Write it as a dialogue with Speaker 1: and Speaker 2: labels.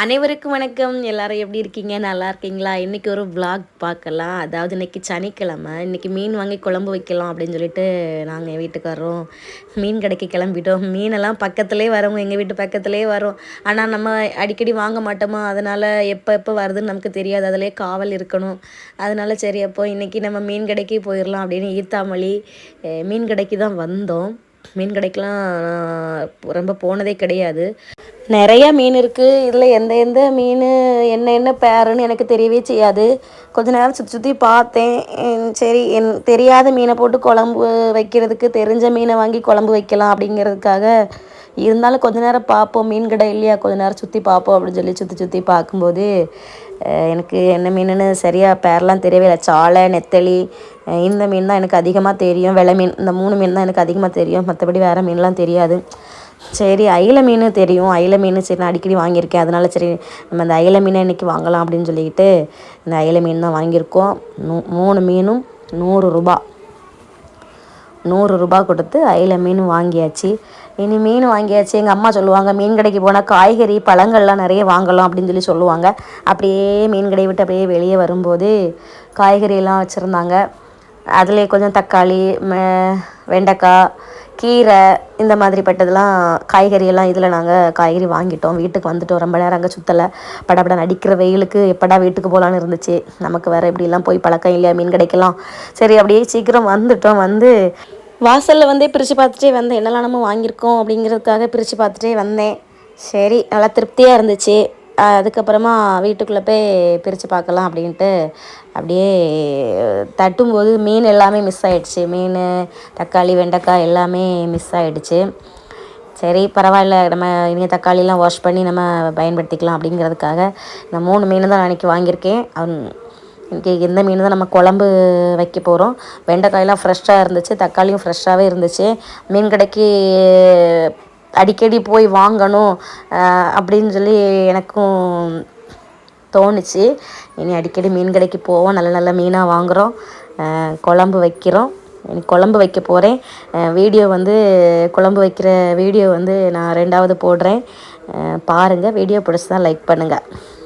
Speaker 1: அனைவருக்கும் வணக்கம் எல்லாரும் எப்படி இருக்கீங்க நல்லா இருக்கீங்களா இன்றைக்கி ஒரு விளாக் பார்க்கலாம் அதாவது இன்றைக்கி சனிக்கிழமை இன்றைக்கி மீன் வாங்கி குழம்பு வைக்கலாம் அப்படின்னு சொல்லிட்டு நாங்கள் என் வீட்டுக்கு வரோம் மீன் கடைக்கு கிளம்பிட்டோம் மீனெல்லாம் பக்கத்துலேயே வரோம் எங்கள் வீட்டு பக்கத்துலேயே வரும் ஆனால் நம்ம அடிக்கடி வாங்க மாட்டோமோ அதனால் எப்போ எப்போ வருதுன்னு நமக்கு தெரியாது அதிலே காவல் இருக்கணும் அதனால் சரி அப்போ இன்றைக்கி நம்ம மீன் கடைக்கு போயிடலாம் அப்படின்னு ஈத்தாமலி மீன் கடைக்கு தான் வந்தோம் மீன் கடைக்கெலாம் ரொம்ப போனதே கிடையாது நிறைய மீன் இருக்குது இதில் எந்த எந்த மீன் என்ன என்ன பேருன்னு எனக்கு தெரியவே செய்யாது கொஞ்ச நேரம் சுற்றி சுற்றி பார்த்தேன் சரி என் தெரியாத மீனை போட்டு குழம்பு வைக்கிறதுக்கு தெரிஞ்ச மீனை வாங்கி குழம்பு வைக்கலாம் அப்படிங்கிறதுக்காக இருந்தாலும் கொஞ்ச நேரம் பார்ப்போம் மீன் கடை இல்லையா கொஞ்ச நேரம் சுற்றி பார்ப்போம் அப்படின்னு சொல்லி சுற்றி சுற்றி பார்க்கும்போது எனக்கு என்ன மீனுன்னு சரியாக பேரெலாம் தெரியவே இல்லை சாலை நெத்தலி இந்த மீன் தான் எனக்கு அதிகமாக தெரியும் விலை மீன் இந்த மூணு மீன் தான் எனக்கு அதிகமாக தெரியும் மற்றபடி வேறு மீன்லாம் தெரியாது சரி அயில மீன் தெரியும் அயில மீன் சரி நான் அடிக்கடி வாங்கியிருக்கேன் அதனால சரி நம்ம இந்த அயில மீனை இன்றைக்கி வாங்கலாம் அப்படின்னு சொல்லிக்கிட்டு இந்த அயில மீன் தான் வாங்கியிருக்கோம் நூ மூணு மீனும் நூறு ரூபா நூறு ரூபா கொடுத்து அயில மீன் வாங்கியாச்சு இனி மீன் வாங்கியாச்சு எங்கள் அம்மா சொல்லுவாங்க மீன் கடைக்கு போனால் காய்கறி பழங்கள்லாம் நிறைய வாங்கலாம் அப்படின்னு சொல்லி சொல்லுவாங்க அப்படியே மீன் கடையை விட்டு அப்படியே வெளியே வரும்போது காய்கறியெல்லாம் வச்சுருந்தாங்க அதில் கொஞ்சம் தக்காளி வெண்டைக்காய் கீரை இந்த மாதிரிப்பட்டதெல்லாம் காய்கறியெல்லாம் இதில் நாங்கள் காய்கறி வாங்கிட்டோம் வீட்டுக்கு வந்துட்டோம் ரொம்ப நேரம் அங்கே சுற்றலை படப்பட நடிக்கிற வெயிலுக்கு எப்படா வீட்டுக்கு போகலான்னு இருந்துச்சு நமக்கு வேறு இப்படிலாம் போய் பழக்கம் இல்லையா மீன் கிடைக்கலாம் சரி அப்படியே சீக்கிரம் வந்துட்டோம் வந்து வாசலில் வந்தே பிரித்து பார்த்துட்டே வந்தேன் என்னெல்லாம் நம்ம வாங்கியிருக்கோம் அப்படிங்கிறதுக்காக பிரித்து பார்த்துட்டே வந்தேன் சரி நல்லா திருப்தியாக இருந்துச்சு அதுக்கப்புறமா வீட்டுக்குள்ளே போய் பிரித்து பார்க்கலாம் அப்படின்ட்டு அப்படியே தட்டும்போது மீன் எல்லாமே மிஸ் ஆகிடுச்சு மீன் தக்காளி வெண்டைக்காய் எல்லாமே மிஸ் ஆகிடுச்சு சரி பரவாயில்ல நம்ம இனிய தக்காளிலாம் வாஷ் பண்ணி நம்ம பயன்படுத்திக்கலாம் அப்படிங்கிறதுக்காக இந்த மூணு மீன் தான் அன்றைக்கி வாங்கியிருக்கேன் இன்றைக்கி இந்த மீன் தான் நம்ம குழம்பு வைக்க போகிறோம் வெண்டைக்காயெலாம் ஃப்ரெஷ்ஷாக இருந்துச்சு தக்காளியும் ஃப்ரெஷ்ஷாகவே இருந்துச்சு மீன் கடைக்கு அடிக்கடி போய் வாங்கணும் அப்படின்னு சொல்லி எனக்கும் தோணுச்சு இனி அடிக்கடி மீன் கடைக்கு போவோம் நல்ல நல்ல மீனாக வாங்குகிறோம் குழம்பு வைக்கிறோம் இனி குழம்பு வைக்க போகிறேன் வீடியோ வந்து குழம்பு வைக்கிற வீடியோ வந்து நான் ரெண்டாவது போடுறேன் பாருங்கள் வீடியோ பிடிச்சி தான் லைக் பண்ணுங்கள்